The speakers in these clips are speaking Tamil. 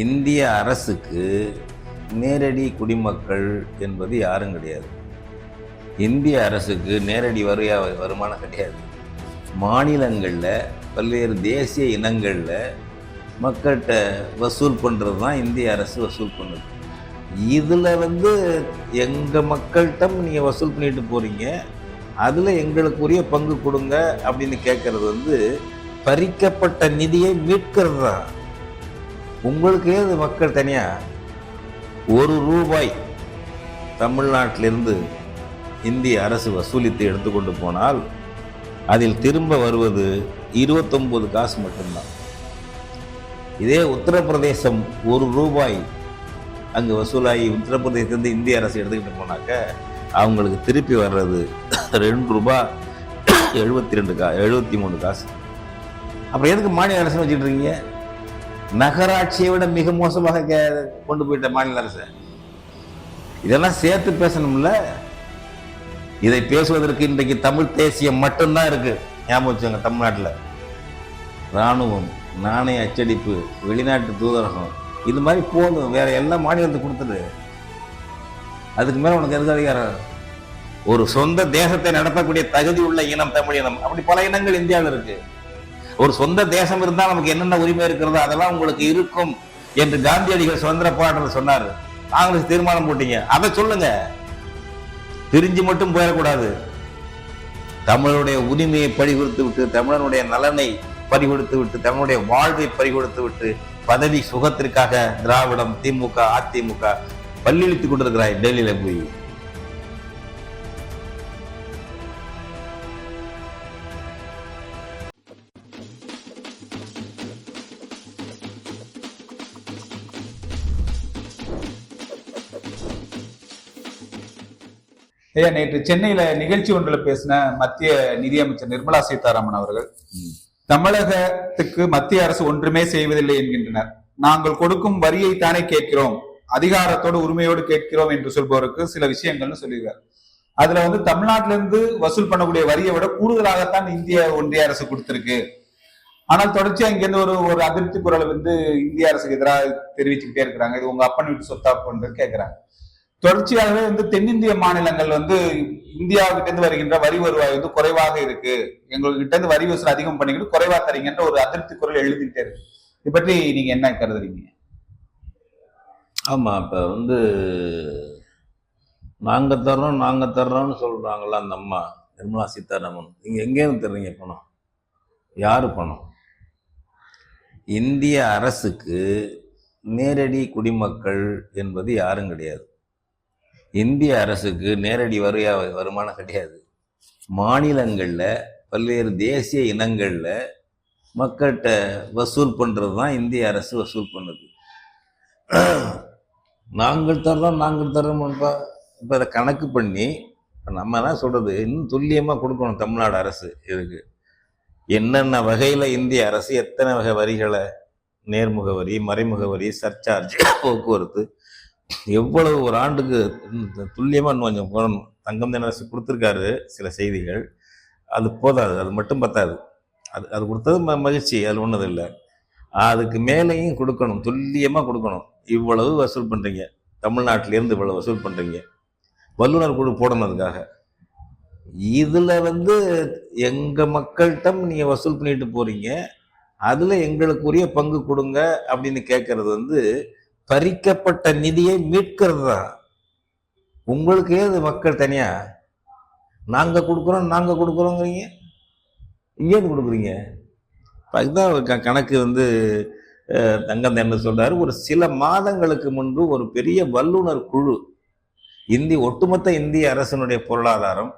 இந்திய அரசுக்கு நேரடி குடிமக்கள் என்பது யாரும் கிடையாது. இந்திய அரசுக்கு நேரடி வரியா வருமானம் கிடையாது. மாநிலங்களில் பல்வேறு தேசிய இனங்களில் மக்கள்கிட்ட வசூல் பண்ணுறது தான் இந்திய அரசு வசூல் பண்ணுது. இதில் வந்து எங்கள் மக்கள்கிட்ட நீங்கள் வசூல் பண்ணிட்டு போகிறீங்க அதில் எங்களுக்குரிய பங்கு கொடுங்க அப்படின்னு கேட்குறது வந்து பறிக்கப்பட்ட நிதியை மீட்கிறது தான் உங்களுக்கே அது மக்கள் தனியாக ஒரு ரூபாய் தமிழ்நாட்டிலிருந்து இந்திய அரசு வசூலித்து எடுத்துக்கொண்டு போனால் அதில் திரும்ப வருவது இருபத்தொம்பது காசு மட்டும்தான். இதே உத்தரப்பிரதேசம் ஒரு ரூபாய் அங்கே வசூலாகி உத்தரப்பிரதேசத்துலேருந்து இந்திய அரசு எடுத்துக்கிட்டு போனாக்க அவங்களுக்கு திருப்பி வர்றது ரெண்டு ரூபாய் எழுபத்தி ரெண்டு கா எழுபத்தி மூணு காசு. அப்புறம் எதுக்கு மாநில அரசு வச்சுட்டு இருக்கீங்க? நகராட்சியை விட மிக மோசமாக கே- கொண்டு போயிட்ட மாநில அரசு. இதெல்லாம் சேர்த்து பேசணும்ல? இதை பேசுவதற்கு இன்றைக்கு தமிழ் தேசியம் மட்டும்தான் இருக்கு. ஞாபகம் வச்சுங்க தமிழ்நாட்டில். இராணுவம் நாணய அச்சடிப்பு வெளிநாட்டு தூதரகம் இது மாதிரி போதும். வேற எல்லா மாநிலத்துக்கு கொடுத்துரு அதுக்கு மேலே உனக்கு எதுக்கு அதிகாரம்? ஒரு சொந்த தேசத்தை நடத்தக்கூடிய தகுதி உள்ள இனம் தமிழ் இனம். அப்படி பல இனங்கள் இந்தியாவில் இருக்குது ஒரு சொந்த தேசம் இருந்தால் நமக்கு என்னென்ன உரிமை இருக்கிறதோ அதெல்லாம் உங்களுக்கு இருக்கும் என்று காந்தியடிகள் சுதந்திர போராட்டத்தில் சொன்னார். காங்கிரஸ் தீர்மானம் போட்டீங்க. அதை சொல்லுங்க. பிரிஞ்சு மட்டும் போயிடக்கூடாது. தமிழனுடைய உரிமையை பறிகொடுத்து விட்டு தமிழனுடைய நலனை பறிகொடுத்து விட்டு தமிழுடைய வாழ்வை பறிகொடுத்து விட்டு பதவி சுகத்திற்காக திராவிடம் திமுக அதிமுக பல்லிழித்துக் கொண்டிருக்கிறாய் டெல்லியில போய். ஐயா நேற்று சென்னையில நிகழ்ச்சி ஒன்றில் பேசின மத்திய நிதியமைச்சர் நிர்மலா சீதாராமன் அவர்கள். தமிழகத்துக்கு மத்திய அரசு ஒன்றுமே செய்வதில்லை என்கின்றனர். நாங்கள் கொடுக்கும் வரியை தானே கேட்கிறோம். அதிகாரத்தோடு உரிமையோடு கேட்கிறோம் என்று சொல்பவருக்கு சில விஷயங்கள்னு சொல்லியிருக்காரு. அதுல வந்து தமிழ்நாட்டில இருந்து வசூல் பண்ணக்கூடிய வரியை விட கூடுதலாகத்தான் இந்திய ஒன்றிய அரசு கொடுத்திருக்கு. ஆனால் தொடர்ச்சியா இங்க இருந்து ஒரு ஒரு அதிருப்தி குரலை வந்து இந்திய அரசுக்கு எதிராக தெரிவிச்சுக்கிட்டே இருக்கிறாங்க. இது உங்க அப்பன் வீட்டு சொத்தா கொண்டு கேட்கிறாங்க தொடர்ச்சியாகவே வந்து தென்னிந்திய மாநிலங்கள் வந்து இந்தியாவுக்கிட்டேருந்து வருகின்ற வரி வருவாய் வந்து குறைவாக இருக்கு. எங்ககிட்ட இருந்து வரி வசூல் அதிகம் பண்ணிக்கிட்டு குறைவா தரீங்கன்ற ஒரு அதிருப்தி குரல் எழுதிட்டே இருக்கு. இதை பற்றி நீங்க என்ன கருதுறீங்க? ஆமா இப்ப வந்து நாங்க தர்றோம் நாங்க தர்றோம்னு சொல்றாங்கல்ல அந்த அம்மா நிர்மலா சீதாராமன். நீங்க எங்கேருந்து தர்றீங்க பணம்? யாரு பணம்? இந்திய அரசுக்கு நேரடி குடிமக்கள் என்பது யாரும் கிடையாது. இந்திய அரசுக்கு நேரடி வருவா வருமானம் கிடையாது. மாநிலங்களில் பல்வேறு தேசிய இனங்களில் மக்கள்கிட்ட வசூல் பண்ணுறது தான் இந்திய அரசு வசூல் பண்ணுது. நாங்கள் தர்றோம் நாங்கள் தர்றோம்ப்பா. இப்போ அதை கணக்கு பண்ணி நம்ம தான் சொல்கிறது இன்னும் துல்லியமாக கொடுக்கணும் தமிழ்நாடு அரசு இதுக்கு. என்னென்ன வகையில் இந்திய அரசு எத்தனை வகை வரிகளை நேர்முக வரி மறைமுக வரி சர்சார்ஜ் போக்குவரத்து எவ்வளவு ஒரு ஆண்டுக்கு துல்லியமாக இன்னும் கொஞ்சம் போடணும் தங்கம் தினரசு கொடுத்துருக்காரு சில செய்திகள். அது போதாது. அது மட்டும் பத்தாது. அது அது கொடுத்தது ம- மகிழ்ச்சி. அது ஒன்றும் இல்லை. அதுக்கு மேலேயும் கொடுக்கணும். துல்லியமாக கொடுக்கணும். இவ்வளவு வசூல் பண்ணுறீங்க தமிழ்நாட்டிலேருந்து இவ்வளவு வசூல் பண்ணுறீங்க வல்லுநர் குழு போடணும் அதுக்காக. இதில் வந்து எங்கள் மக்கள்கிட்ட நீங்கள் வசூல் பண்ணிட்டு போகிறீங்க அதில் எங்களுக்குரிய பங்கு கொடுங்க அப்படின்னு கேட்குறது வந்து பறிக்கப்பட்ட நிதியை மீட்கிறது? தான் உங்களுக்கே ஏது மக்கள் தனியாக நாங்கள் கொடுக்குறோம் நாங்கள் கொடுக்குறோங்கிறீங்க. இங்கேருந்து கொடுக்குறீங்க? அதுதான் கணக்கு வந்து அஹ், தங்கம் என்ன சொல்றாரு. ஒரு சில மாதங்களுக்கு முன்பு ஒரு பெரிய வல்லுனர் குழு இந்தி ஒட்டுமொத்த இந்திய அரசினுடைய பொருளாதாரம்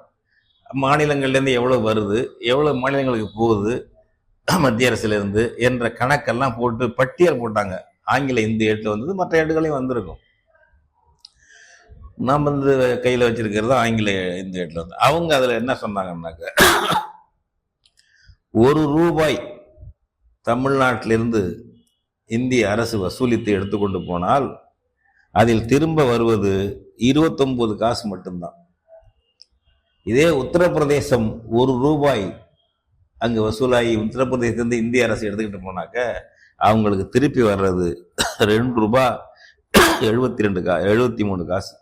மாநிலங்கள்லேருந்து எவ்வளோ வருது எவ்வளோ மாநிலங்களுக்கு போகுது மத்திய அரசுலேருந்து என்ற கணக்கெல்லாம் போட்டு பட்டியல் போட்டாங்க. ஆங்கில இந்தி ஏட்டில் வந்தது மற்ற ஏட்டுகளையும் வந்திருக்கும். நாம் வந்து கையில் வச்சிருக்கிறது ஆங்கில இந்தி ஏட்டில் வந்து. அவங்க அதில் என்ன சொன்னாங்கன்னாக்க ஒரு ரூபாய் தமிழ்நாட்டிலிருந்து இந்திய அரசு வசூலித்து எடுத்துக்கொண்டு போனால் அதில் திரும்ப வருவது இருபத்தொன்பது காசு மட்டும்தான். இதே உத்தரப்பிரதேசம் ஒரு ரூபாய் அங்கு வசூலாகி உத்தரப்பிரதேசத்திலிருந்து இந்திய அரசு எடுத்துக்கிட்டு போனாக்க அவங்களுக்கு திருப்பி வர்றது ரெண்டு ரூபா எழுபத்தி ரெண்டு கா எழுபத்தி மூணு காசு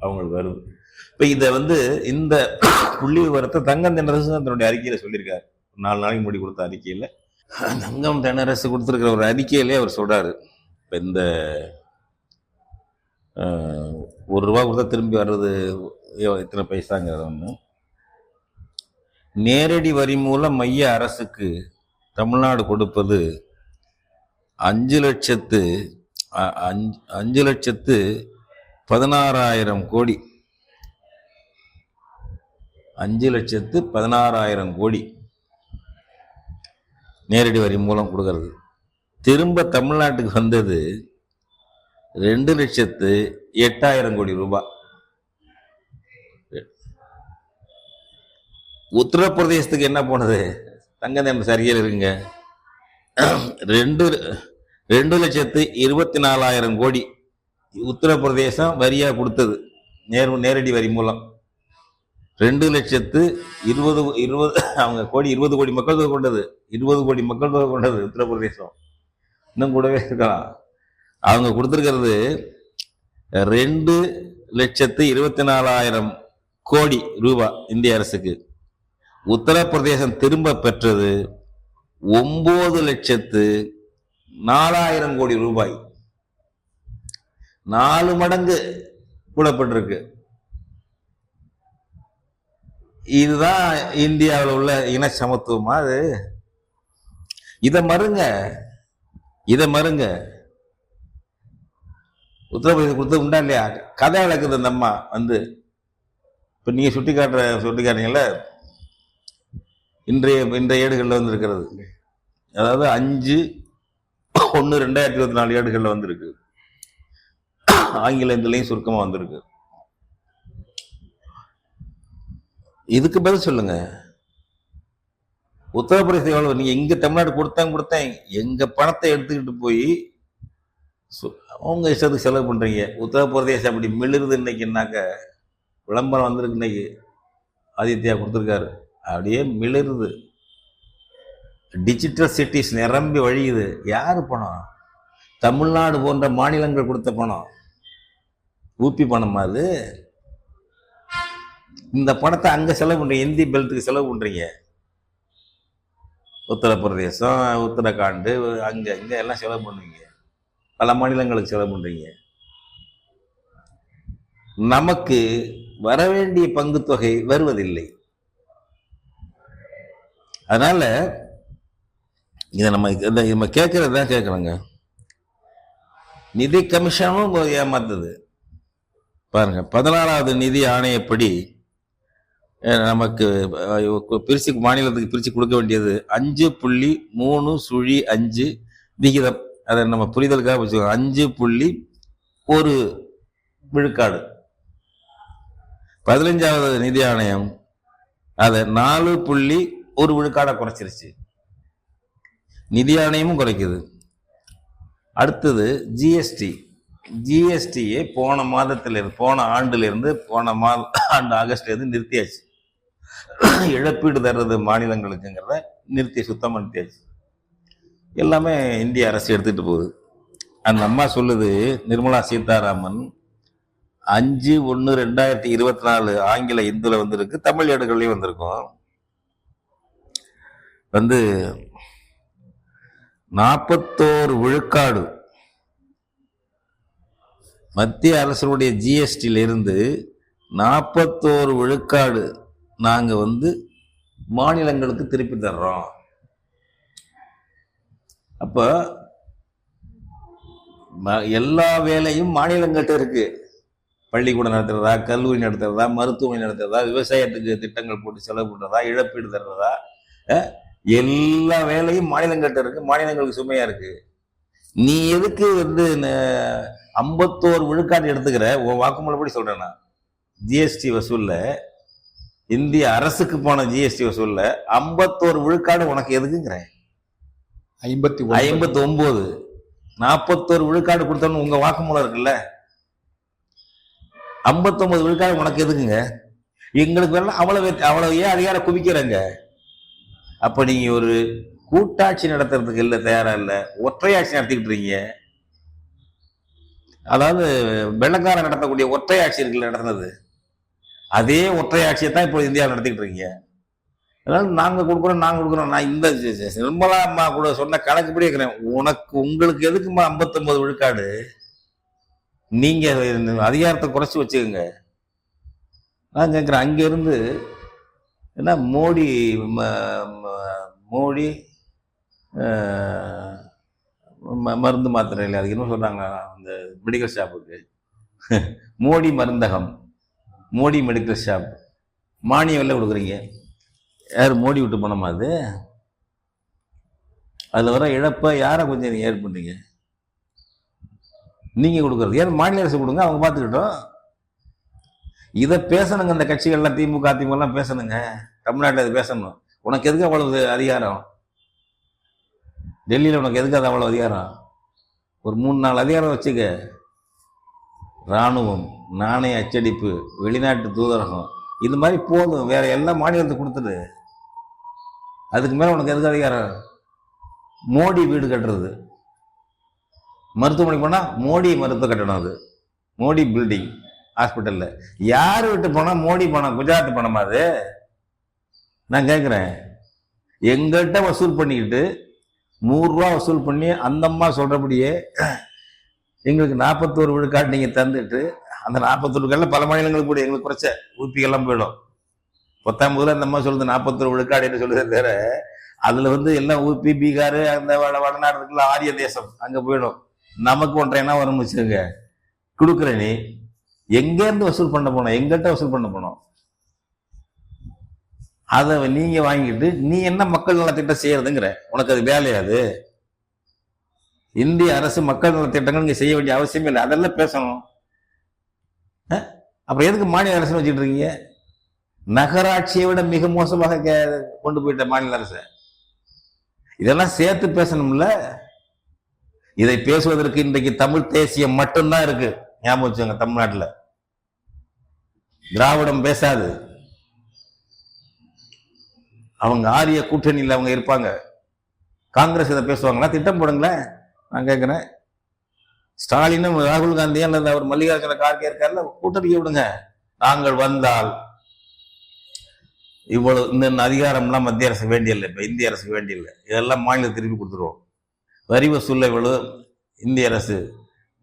அவங்களுக்கு வருது. இப்போ இதை வந்து இந்த புள்ளி விவரத்தை தங்கம் தினரசு தன்னுடைய அறிக்கையில் சொல்லியிருக்காரு. நாலு நாளைக்கு முடி கொடுத்த அறிக்கையில். தங்கம் தினரசு கொடுத்துருக்கிற ஒரு அறிக்கையிலே அவர் சொல்றாரு. இப்போ இந்த ஒரு ரூபா கொடுத்தா திரும்பி வர்றது எத்தனை பைசாங்கிறது ஒன்று நேரடி வரி மூலம் மைய அரசுக்கு தமிழ்நாடு கொடுப்பது அஞ்சு லட்சத்து அ- அஞ்சு அஞ்சு லட்சத்து பதினாறாயிரம் கோடி. அஞ்சு லட்சத்து பதினாறாயிரம் கோடி நேரடி வரி மூலம் கொடுக்கறது. திரும்ப தமிழ்நாட்டுக்கு வந்தது ரெண்டு லட்சத்து எட்டாயிரம் கோடி ரூபாய். உத்தரப்பிரதேசத்துக்கு என்ன போனது? தங்கதேன் சரியில் இருங்க ரெண்டு ரெண்டு லட்சத்து இருபத்தி நாலாயிரம் கோடி உத்தரப்பிரதேசம் வரியாக கொடுத்தது. நேர் நேரடி வரி மூலம். ரெண்டு லட்சத்து இருபது இருபது அவங்க கோடி இருபது கோடி மக்கள் தொகை கொண்டது. இருபது கோடி மக்கள் தொகை கொண்டது உத்தரப்பிரதேசம். இன்னும் கூடவே இருக்கலாம். அவங்க கொடுத்துருக்கிறது ரெண்டு லட்சத்து இருபத்தி நாலாயிரம் கோடி ரூபா இந்திய அரசுக்கு. உத்தரப்பிரதேசம் திரும்ப பெற்றது ஒன்பது லட்சத்து நாலாயிரம் கோடி ரூபாய். நாலு மடங்கு கூடப்பட்டிருக்கு. இதுதான் இந்தியாவில் உள்ள இன சமத்துவமா அது? இதை மறுங்க. இதை மறுங்க. உத்தரப்பிரதேசம் கொடுத்து உண்டா இல்லையா? கதை விளக்குது அந்த அம்மா வந்து. இப்போ நீங்கள் சுட்டி காட்டுற சுட்டி காட்டுறீங்களே இன்றைய இன்றைய ஏடுகளில் வந்திருக்கிறது. அதாவது அஞ்சு ஒன்று ரெண்டாயிரத்தி இருபத்தி நாலு ஏடுகளில் வந்திருக்கு. ஆங்கிலத்திலையும் சுருக்கமாக வந்திருக்கு. இதுக்கு பதில் சொல்லுங்க. உத்தரப்பிரதேசம் எவ்வளவு? நீங்கள் எங்கே தமிழ்நாடு கொடுத்தாங்க கொடுத்தேன். எங்கள் பணத்தை எடுத்துக்கிட்டு போய் சு- அவங்க இஷ்டத்துக்கு செலவு பண்ணுறீங்க உத்தரப்பிரதேசம் அப்படி மிளிருது இன்னைக்குன்னாக்க விளம்பரம் வந்திருக்கு இன்னைக்கு. ஆதித்யா கொடுத்துருக்காரு. அப்படியே மிளருது. டிஜிட்டல் சிட்டிஸ் நிரம்பி வழியுது. யார் பணம்? தமிழ்நாடு போன்ற மாநிலங்கள் கொடுத்த பணம். ஊப்பி பணமா அது? இந்த பணத்தை அங்கே செலவு பண்ணுறீங்க இந்தி பெல்ட்டுக்கு செலவு பண்ணுறீங்க உத்தரப்பிரதேசம் உத்தரகாண்டு அங்கே இங்கே எல்லாம் செலவு பண்ணுவீங்க. பல மாநிலங்களுக்கு செலவு பண்ணுறீங்க நமக்கு வர வேண்டிய பங்கு தொகை வருவதில்லை. அதனால இதை நம்ம இதை நம்ம கேட்கறது தான் கேட்கறோங்க நிதி கமிஷனும் ஏமாத்துது. பாருங்க பதினாறாவது நிதி ஆணையப்படி நமக்கு பிரிச்சு மாநிலத்துக்கு பிரிச்சு கொடுக்க வேண்டியது அஞ்சு புள்ளி மூணு சுழி அஞ்சு விகிதம். அதை நம்ம புரிதலுக்காக வச்சுக்கோங்க. அஞ்சு புள்ளி ஒரு விழுக்காடு. பதினஞ்சாவது நிதி ஆணையம் அதை நாலு புள்ளி ஒரு விழுக்காடை குறைச்சிருச்சு. நிதி ஆணையமும் குறைக்குது. அடுத்தது ஜிஎஸ்டி ஜிஎஸ்டியை போன மாதத்திலிருந்து போன ஆண்டிலிருந்து போன மாத ஆண்டு ஆகஸ்ட்லேருந்து நிறுத்தியாச்சு. இழப்பீடு தர்றது மாநிலங்களுக்குங்கிறத நிறுத்தி சுத்தமாக நிறுத்தியாச்சு எல்லாமே இந்திய அரசு எடுத்துகிட்டு போகுது. அந்த அம்மா சொல்லுது நிர்மலா சீதாராமன் அஞ்சு ஒன்று ரெண்டாயிரத்தி இருபத்தி நாலு ஆங்கில இந்துல வந்திருக்கு தமிழ் ஏடுகள்லையும் வந்திருக்கும். வந்து நாற்பத்தோரு விழுக்காடு மத்திய அரசுடைய ஜிஎஸ்டியிலிருந்து நாற்பத்தோரு விழுக்காடு நாங்கள் வந்து மாநிலங்களுக்கு திருப்பி தர்றோம். அப்போ ம- எல்லா வேலையும் மாநிலங்கள்ட்ட இருக்கு. பள்ளிக்கூடம் நடத்துறதா கல்லூரி நடத்துறதா மருத்துவமனை நடத்துறதா விவசாயத்துக்கு திட்டங்கள் போட்டு செலவு பண்ணுறதா இழப்பீடு தர்றதா எல்லா வேலையும் மாநிலங்கள்ட்ட இருக்கு மாநிலங்களுக்கு சுமையா இருக்கு. நீ எதுக்கு வந்து ஐம்பத்தோரு விழுக்காடு எடுத்துக்கிற? உன் வாக்குமூலப்படி சொல்றேன் நான். ஜிஎஸ்டி வசூல்ல இந்திய அரசுக்கு போன ஜிஎஸ்டி வசூல்ல ஐம்பத்தோரு விழுக்காடு உனக்கு எதுக்குங்கிறேன்? ஐம்பத்தி ஐம்பத்தி ஒன்பது நாற்பத்தோரு விழுக்காடு கொடுத்தோன்னு உங்க வாக்குமூலம் இருக்குல்ல? ஐம்பத்தொன்பது விழுக்காடு உனக்கு எதுக்குங்க? எங்களுக்கு வேணா அவ்வளவு அவ்வளவு ஏன் அதிகாரம் குவிக்கிறங்க அப்போ நீங்கள் ஒரு கூட்டாட்சி நடத்துறதுக்கு இல்லை தயாராக இல்லை ஒற்றையாட்சி நடத்திக்கிட்டு இருக்கீங்க அதாவது வெள்ளக்காரன் நடத்தக்கூடிய ஒற்றையாட்சி இருக்குல்ல நடத்துனது. அதே ஒற்றையாட்சியை தான் இப்போ இந்தியாவில் நடத்திக்கிட்டு இருக்கீங்க அதாவது நாங்கள் கொடுக்குறோம் நாங்கள் கொடுக்குறோம். நான் இந்த நிர்மலா அம்மா கூட சொன்ன கணக்குப்படி இருக்கிறேன். உனக்கு உங்களுக்கு எதுக்குமா 59 விழுக்காடு? நீங்கள் அதிகாரத்தை குறைச்சி வச்சுக்கோங்க. நான் கேட்குறேன் அங்கேருந்து ஏன்னா என்ன மோடி ம- ம- மோடி ம- மருந்து மாத்திரை இல்லை அதுக்கு என்ன சொல்கிறாங்க அந்த மெடிக்கல் ஷாப்புக்கு மோடி மருந்தகம். மோடி மெடிக்கல் ஷாப் மானியம் எல்லாம் கொடுக்குறீங்க. யார் மோடி விட்டு போனோமா அது? அதில் வர இழப்பை யாரை கொஞ்சம் நீங்கள் ஏற்ப நீங்கள் கொடுக்குறது. ஏன் மாநில அரசு கொடுங்க அவங்க பார்த்துக்கிட்டோம். இதை பேசணுங்க இந்த கட்சிகள்லாம் திமுக அதிமுக எல்லாம் பேசணுங்க. தமிழ்நாட்டில் அது பேசணும். உனக்கு எதுக்கு அவ்வளவு அதிகாரம்? டெல்லியில் உனக்கு எதுக்கு அது அவ்வளோ அதிகாரம்? ஒரு மூணு நாலு அதிகாரம் வச்சுக்க. இராணுவம் நாணய அச்சடிப்பு வெளிநாட்டு தூதரகம் இது மாதிரி போதும். வேற எல்லா மாநிலத்துக்கு கொடுத்துடு. அதுக்கு மேலே உனக்கு எதுக்கு அதிகாரம்? மோடி வீடு கட்டுறது. மருத்துவமனை போனால் மோடி மருத்துவ கட்டணம் அது. மோடி பில்டிங் ஹாஸ்பிட்டலில் யார் விட்டு போனால் மோடி பணம் குஜராத் பணமா அது? நான் கேட்குறேன் எங்கள்கிட்ட வசூல் பண்ணிக்கிட்டு நூறுரூவா வசூல் பண்ணி அந்தம்மா சொல்கிறபடியே எங்களுக்கு நாற்பத்தோரு விழுக்காடு நீங்கள் தந்துட்டு அந்த நாற்பத்தொரு விழுக்காடில் பல மாநிலங்களுக்கு கூட எங்களுக்கு குறைச்ச ஊப்பிகள்லாம் போயிடும். பத்தாம்பதுல அந்த அம்மா சொல்லுது நாற்பத்தொரு விழுக்காடு என்று சொல்லுதே தவிர அதில் வந்து எல்லாம் ஊப்பி பீகார் அந்த வட வடநாடு இருக்குல்ல ஆரிய தேசம் அங்கே போயிடும். நமக்கு ஒன்றைனா வரும் வச்சுக்கோங்க. கொடுக்குற நீ எங்கேருந்து வசூல் பண்ண போனோம்? எங்கிட்ட வசூல் பண்ண போனோம். அதை நீங்க வாங்கிட்டு நீ என்ன மக்கள் நலத்திட்டம் செய்யறதுங்கிற? உனக்கு அது வேலையாது இந்திய அரசு மக்கள் நலத்திட்டங்கள் நீங்க செய்ய வேண்டிய அவசியம் இல்லை. அதெல்லாம் பேசணும். அப்புறம் எதுக்கு மாநில அரசு வச்சுட்டு இருக்கீங்க? நகராட்சியை விட மிக மோசமாக கே- கொண்டு போயிட்ட மாநில அரசு. இதெல்லாம் சேர்த்து பேசணும்ல? இதை பேசுவதற்கு இன்றைக்கு தமிழ் தேசியம் மட்டும்தான் இருக்கு. ஞாபகம் வச்சுங்க தமிழ்நாட்டில். திராவிடம் பேசாது. அவங்க ஆரிய கூட்டணியில் அவங்க இருப்பாங்க. காங்கிரஸ் இதை பேசுவாங்களா? திட்டம் போடுங்களேன். நான் கேட்குறேன் ஸ்டாலினும் ராகுல் காந்தியும் அல்லது அவர் மல்லிகார்ஜுன கார்கே இருக்கார்ல கூட்டணிக்கு விடுங்க. நாங்கள் வந்தால் இவ்வளவு இந்த அதிகாரம்லாம் மத்திய அரசு வேண்டியதில்லை. இப்போ இந்திய அரசுக்கு வேண்டியதில்லை. இதெல்லாம் மாநிலம் திருப்பி கொடுத்துருவோம். வரி வசூலில் இவ்வளவு இந்திய அரசு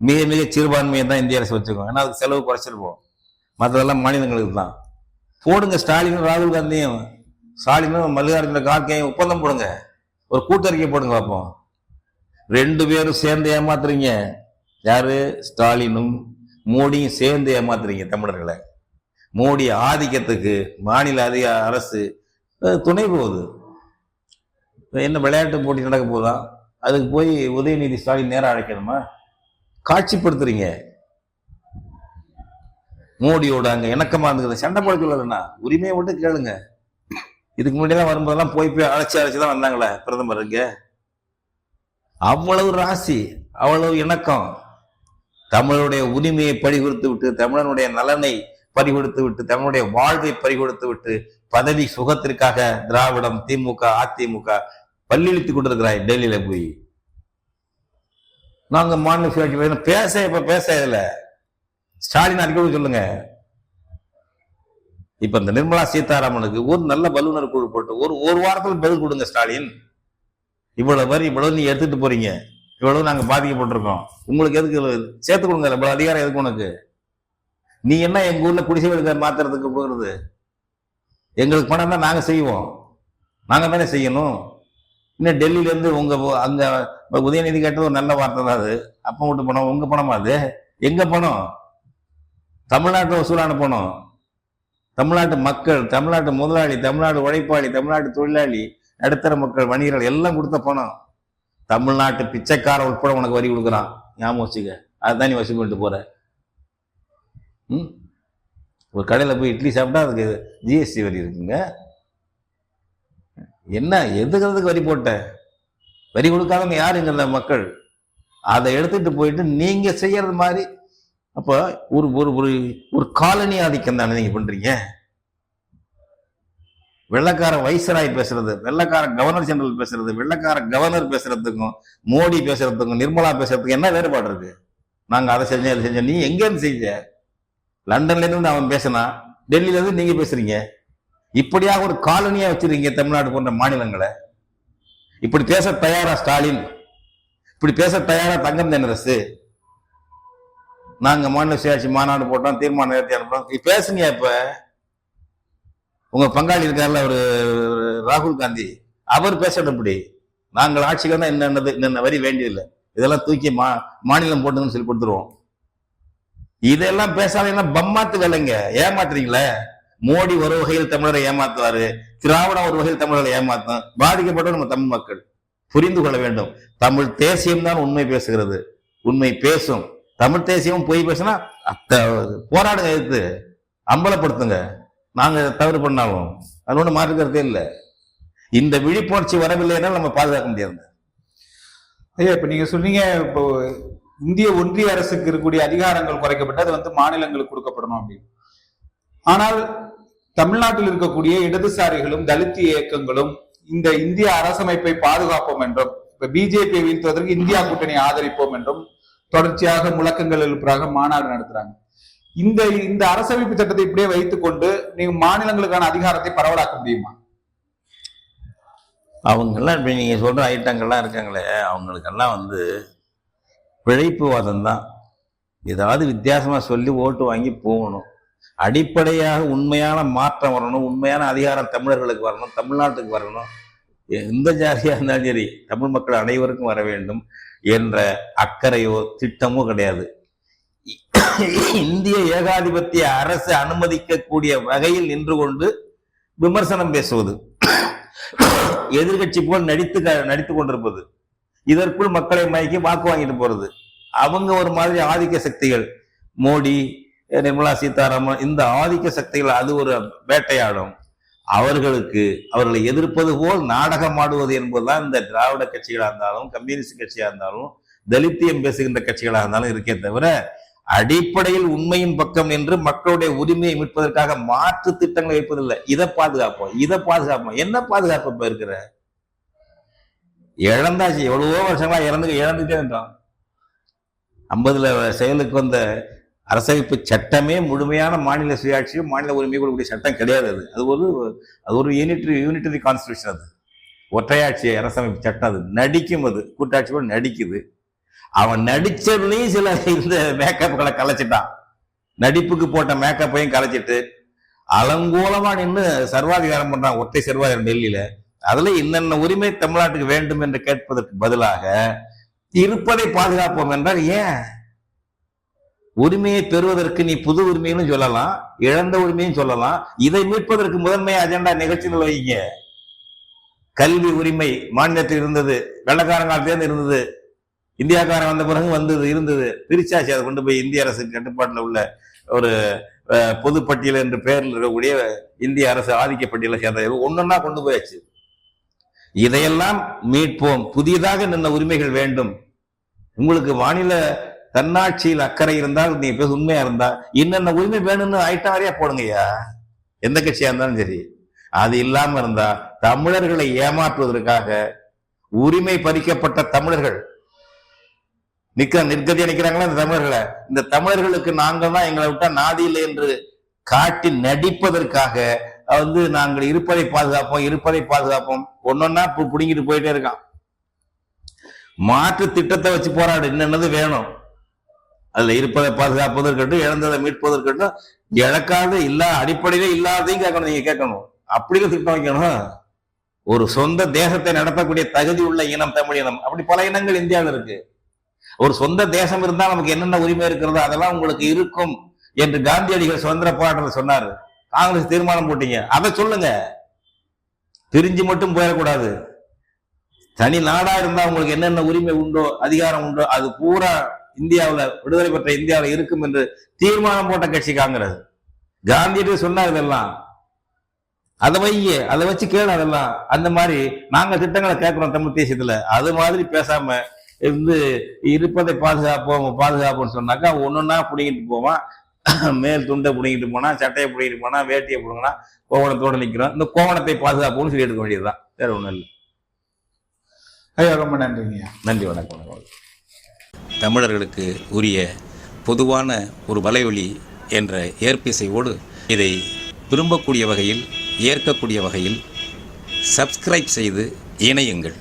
மிக மிக சிறுபான்மையை தான் இந்திய அரசு வச்சுருக்கோம் ஏன்னா அதுக்கு செலவு குறைச்சிருப்போம். மற்றதெல்லாம் மாநிலங்களுக்கு தான். போடுங்க ஸ்டாலினும் ராகுல் காந்தியும். ஸ்டாலினும் மல்லிகார்ஜுன கார்கேயும் ஒப்பந்தம் போடுங்க. ஒரு கூட்டறிக்கை போடுங்க பார்ப்போம் ரெண்டு பேரும் சேர்ந்து ஏமாத்துறீங்க. யாரு? ஸ்டாலினும் மோடியும் சேர்ந்து ஏமாத்துறீங்க தமிழர்களை. மோடி ஆதிக்கத்துக்கு மாநில அதிக அரசு துணை போகுது. என்ன விளையாட்டு போட்டி நடக்க போதா அதுக்கு போய் உதயநிதி ஸ்டாலின் நேரம் அழைக்கணுமா? காட்சிப்படுத்துறீங்க. மோடியோட அங்கே இணக்கமாக இருந்துக்கிறது சண்டை போட சொல்லலைண்ணா. உரிமையை மட்டும் கேளுங்க. இதுக்கு முன்னாடி வரும்போதெல்லாம் போய் போய் அழைச்சி அழைச்சி தான் வந்தாங்களே பிரதமர் இங்கே. அவ்வளவு ராசி அவ்வளவு இணக்கம். தமிழருடைய உரிமையை பறிகொடுத்து விட்டு தமிழனுடைய நலனை பறிகொடுத்து விட்டு தமிழுடைய வாழ்வை பறிகொடுத்து விட்டு பதவி சுகத்திற்காக திராவிடம் திமுக அதிமுக பல்லிழித்துக் கொண்டிருக்கிறாய் டெல்லியில போய். நாங்க மாநில சுயாட்சி பேச இப்ப பேச இதுல ஸ்டாலின் அறிக்கை சொல்லுங்க. இப்ப இந்த நிர்மலா சீதாராமனுக்கு ஒரு நல்ல வல்லுநர் குழு போட்டு ஒரு ஒரு வாரத்தில் பதில் கொடுங்க ஸ்டாலின். இவ்வளவு மாதிரி இவ்வளவு நீ எடுத்துட்டு போறீங்க. இவ்வளவு நாங்க பாதிக்கப்பட்டிருக்கோம். உங்களுக்கு எதுக்கு சேர்த்து கொடுங்க இவ்வளவு அதிகாரம் எதுக்கு உனக்கு? நீ என்ன எங்க ஊர்ல குடிசை வீடு மாத்துறதுக்கு போகிறது எங்களுக்கு பணம் தான் நாங்க செய்வோம். நாங்க தானே செய்யணும். இன்னும் டெல்லியில இருந்து உங்க அங்க உதயநிதி கேட்டது ஒரு நல்ல வார்த்தை தான் அது. அப்பா விட்டு பணம் உங்க பணமா அது? எங்க பணம் தமிழ்நாட்டில் வசூலான பணம் தமிழ்நாட்டு மக்கள் தமிழ்நாட்டு முதலாளி தமிழ்நாடு உழைப்பாளி தமிழ்நாட்டு தொழிலாளி நடுத்தர மக்கள் வணிகர்கள் எல்லாம் கொடுத்த பணம். தமிழ்நாட்டு பிச்சைக்காரன் உட்பட உனக்கு வரி கொடுக்குறான். ஞாபகம் வச்சுக்க. அதுதான் நீ வசூல் பண்ணிட்டு போற. ம்? ஒரு கடையில் போய் இட்லி சாப்பிட்டா அதுக்கு ஜிஎஸ்டி வரி இருக்குங்க. என்ன எதுக்கிறதுக்கு வரி போட்ட? வரி கொடுக்காதவங்க யாருங்க மக்கள்? அதை எடுத்துட்டு போயிட்டு நீங்க செய்யறது மாதிரி அப்ப ஒரு ஒரு ஒரு ஒரு காலனி ஆதிக்கம் தானே நீங்க பண்றீங்க? வெள்ளக்கார வைசராய் பேசுறது வெள்ளக்கார கவர்னர் ஜெனரல் பேசுறது வெள்ளக்கார கவர்னர் பேசுறதுக்கும் மோடி பேசுறதுக்கும் நிர்மலா பேசுறதுக்கும் என்ன வேறுபாடு இருக்கு? நாங்க அதை செஞ்சோம் இதை செஞ்சோம். நீ எங்க இருந்து செஞ்ச லண்டன்ல இருந்து அவன் பேசினா டெல்லியில இருந்து நீங்க பேசுறீங்க. இப்படியாக ஒரு காலனியா வச்சிருக்கீங்க தமிழ்நாடு போன்ற மாநிலங்களை. இப்படி பேச தயாரா ஸ்டாலின்? இப்படி பேச தயாரா தங்கம் தென்னரசு? நாங்க மாநில சுயாட்சி மாநாடு போட்டோம் தீர்மானம் நிறுத்தி அனுப்புகிறோம் நீ பேசுங்க இப்போ? உங்க பங்காளி இருக்கார்ல ஒரு ராகுல் காந்தி. அவர் பேசட்டும் இப்படி நாங்கள் ஆட்சிக்கு வந்தால் என்னென்னது என்னென்ன வரி வேண்டியதில்லை. இதெல்லாம் தூக்கி மா மாநிலம் போட்டுங்கன்னு சொல்லி கொடுத்துருவோம். இதெல்லாம் பேசாதீங்கன்னா பம்மாத்து வேலைங்க. ஏமாத்துறீங்களே? மோடி ஒரு வகையில் தமிழரை ஏமாத்துவாரு. திராவிடம் ஒரு வகையில் தமிழரை ஏமாத்தும். பாதிக்கப்பட்ட நம்ம தமிழ் மக்கள். புரிந்து கொள்ள வேண்டும். தமிழ் தேசியம் தான் உண்மை பேசுகிறது. உண்மை பேசும். தமிழ் தேசியம் பொய் பேசினா போராடுங்க எடுத்து அம்பலப்படுத்துங்க. நாங்கள் தவறு பண்ணாலும் அது ஒன்றும் மாற்றுக்கிறதே இல்லை. இந்த விழிப்புணர்ச்சி வரவில்லைன்னா நம்ம பாதுகாக்க முடியாது. ஐயா இப்போ நீங்கள் சொன்னீங்க இப்போ இந்திய ஒன்றிய அரசுக்கு இருக்கக்கூடிய அதிகாரங்கள் குறைக்கப்பட்டு அது வந்து மாநிலங்களுக்கு கொடுக்கப்படணும் அப்படின்னு. ஆனால் தமிழ்நாட்டில் இருக்கக்கூடிய இடதுசாரிகளும் தலித் இயக்கங்களும் இந்த இந்திய அரசமைப்பை பாதுகாப்போம் என்றும் இப்ப பிஜேபியை வீழ்த்துவதற்கு இந்தியா கூட்டணி ஆதரிப்போம் என்றும் தொடர்ச்சியாக முழக்கங்கள் எழுப்புறாங்க மாநாடு நடத்துறாங்க. இந்த இந்த அரசமைப்பு சட்டத்தை இப்படியே வைத்துக் கொண்டு நீங்க மாநிலங்களுக்கான அதிகாரத்தை பரவலாக்க முடியுமா? அவங்கெல்லாம் இப்ப நீங்க சொல்ற ஐட்டங்கள்லாம் இருக்காங்களே அவங்களுக்கெல்லாம் வந்து பிழைப்புவாதம் தான் ஏதாவது வித்தியாசமா சொல்லி ஓட்டு வாங்கி போகணும். அடிப்படையாக உண்மையான மாற்றம் வரணும் உண்மையான அதிகாரம் தமிழர்களுக்கு வரணும் தமிழ்நாட்டுக்கு வரணும். எந்த ஜாதியா இருந்தாலும் சரி தமிழ் மக்கள் அனைவருக்கும் வர வேண்டும். என்ற அக்கறையோ திட்டமோ கிடையாது. இந்திய ஏகாதிபத்திய அரசு அனுமதிக்கக்கூடிய வகையில் நின்று கொண்டு விமர்சனம் பேசுவது எதிர்கட்சி போல் நடித்து நடித்து கொண்டிருப்பது இதற்குள் மக்களை மயக்கி வாக்கு வாங்கிட்டு போறது. அவங்க ஒரு மாதிரி ஆதிக்க சக்திகள் மோடி நிர்மலா சீதாராமன் இந்த ஆதிக்க சக்திகள் அது ஒரு வேட்டையாடும். அவர்களுக்கு அவர்களை எதிர்ப்பது போல் நாடகம் ஆடுவது என்பதுதான் இந்த திராவிட கட்சிகளா இருந்தாலும் கம்யூனிஸ்ட் கட்சியா இருந்தாலும் தலித்தியம் பேசுகின்ற கட்சிகளாக இருந்தாலும் இருக்கே தவிர அடிப்படையில் உண்மையின் பக்கம் என்று மக்களுடைய உரிமையை மீட்பதற்காக மாற்று திட்டங்களை வைப்பதில்லை. இதை பாதுகாப்போம் இதை பாதுகாப்போம். என்ன பாதுகாப்பு இப்ப இருக்கிற? இழந்தாச்சு. எவ்வளவோ வருஷங்களா இறந்து இழந்துட்டே இருந்தோம் ஐம்பதுல செயலுக்கு வந்த அரசமைப்பு சட்டமே முழுமையான மாநில சுயாட்சியும் மாநில உரிமை கொடுக்கக்கூடிய சட்டம் கிடையாது அது. அது ஒரு அது ஒரு யூனிட்ரி யூனிட்டரி கான்ஸ்டியூஷன் அது. ஒற்றையாட்சி அரசமைப்பு சட்டம் அது. நடிக்கும் அது. கூட்டாட்சி கூட நடிக்குது. அவன் நடிச்சதுலயும் சில இந்த மேக்கப்புகளை கலைச்சிட்டான். நடிப்புக்கு போட்ட மேக்கப்பையும் கலைச்சிட்டு அலங்கோலமா நின்று சர்வாதிகாரம் பண்றான். ஒற்றை சர்வாதிகாரம் டெல்லியில. அதுல என்னென்ன உரிமை தமிழ்நாட்டுக்கு வேண்டும் என்று கேட்பதற்கு பதிலாக இருப்பதை பாதுகாப்போம் என்றால் ஏன்? உரிமையை பெறுவதற்கு நீ புது உரிமைன்னு சொல்லலாம் இழந்த உரிமையும் சொல்லலாம். இதை மீட்பதற்கு முதன்மை அஜெண்டா நிகழ்ச்சிகள் வைங்க. கல்வி உரிமை மாநிலத்தில் இருந்தது வெள்ளக்காரங்காலத்திலிருந்து இருந்தது இந்தியாக்காரன் வந்த பிறகு வந்தது இருந்தது. பிரிச்சாச்சு அதை கொண்டு போய் இந்திய அரசு கட்டுப்பாட்டில் உள்ள ஒரு பொதுப்பட்டியல் என்ற பெயரில் இருக்கக்கூடிய இந்திய அரசு ஆதிக்க பட்டியலை சேர்ந்த ஒன்னொன்னா கொண்டு போயாச்சு. இதையெல்லாம் மீட்போம். புதியதாக நின்ன உரிமைகள் வேண்டும். உங்களுக்கு மாநில தன்னாட்சியில் அக்கறை இருந்தால் நீ பேச உண்மையா இருந்தா என்னென்ன உரிமை வேணும்னு ஐட்டம் வரையா போடுங்கய்யா. எந்த கட்சியா இருந்தாலும் சரி. அது இல்லாம இருந்தா தமிழர்களை ஏமாற்றுவதற்காக உரிமை பறிக்கப்பட்ட தமிழர்கள் நிக்க நிற்கதியா நிக்கிறாங்களா இந்த தமிழர்களை? இந்த தமிழர்களுக்கு நாங்கள் தான் எங்களை விட்டா நாதி இல்லை என்று காட்டி நடிப்பதற்காக வந்து நாங்கள் இருப்பதை பாதுகாப்போம் இருப்பதை பாதுகாப்போம். ஒன்னொன்னா புடுங்கிட்டு போயிட்டே இருக்கான். மாற்று திட்டத்தை வச்சு போராடு என்னென்னது வேணும். அதுல இருப்பதை பாதுகாப்பது இருக்கட்டும் இழந்ததை மீட்பது இருக்கட்டும் இழக்காத இல்லா அடிப்படையிலே இல்லாததையும் கேட்கணும் நீங்க கேட்கணும். அப்படின்னு திட்டம் வைக்கணும். ஒரு சொந்த தேசத்தை நடத்தக்கூடிய தகுதி உள்ள இனம் தமிழ் இனம். அப்படி பல இனங்கள் இந்தியாவில் இருக்கு. ஒரு சொந்த தேசம் இருந்தா நமக்கு என்னென்ன உரிமை இருக்கிறதோ அதெல்லாம் உங்களுக்கு இருக்கும் என்று காந்தியடிகள் சுதந்திர போராட்டத்தில் சொன்னாரு. காங்கிரஸ் தீர்மானம் போட்டீங்க. அதை சொல்லுங்க. பிரிஞ்சு மட்டும் போயிடக்கூடாது. தனி நாடா இருந்தா உங்களுக்கு என்னென்ன உரிமை உண்டோ அதிகாரம் உண்டோ அது பூரா இந்தியாவுல விடுதலை பெற்ற இந்தியாவுல இருக்கும் என்று தீர்மானம் போட்ட கட்சி காங்கிரஸ். காந்தியடிகள் சொன்னார் இதெல்லாம். அதை வைய அதை வச்சு கேளு அதெல்லாம். அந்த மாதிரி நாங்க திட்டங்களை கேட்கிறோம் தமிழ் தேசியத்துல. அது மாதிரி பேசாம இருந்து இருப்பதை பாதுகாப்போம் பாதுகாப்போம்னு சொன்னாக்கா ஒன்னொன்னா பிடிங்கிட்டு போவான் மேல் துண்டை பிடிங்கிட்டு போனா சட்டையை பிடிங்கிட்டு போனா வேட்டியை பிடுங்கினா கோவணத்தோட நிக்கிறோம். இந்த கோவணத்தை பாதுகாப்புன்னு சொல்லி எடுக்க வேண்டியதுதான். வேற ஒண்ணும் இல்லை. ஐயா ரொம்ப நன்றிங்கய்யா. நன்றி வணக்கம். தமிழர்களுக்கு உரிய பொதுவான ஒரு வலைவலி என்ற ஏற்பிசையோடு இதை விரும்பக்கூடிய வகையில் ஏற்கக்கூடிய வகையில் சப்ஸ்கிரைப் செய்து இணையுங்கள்.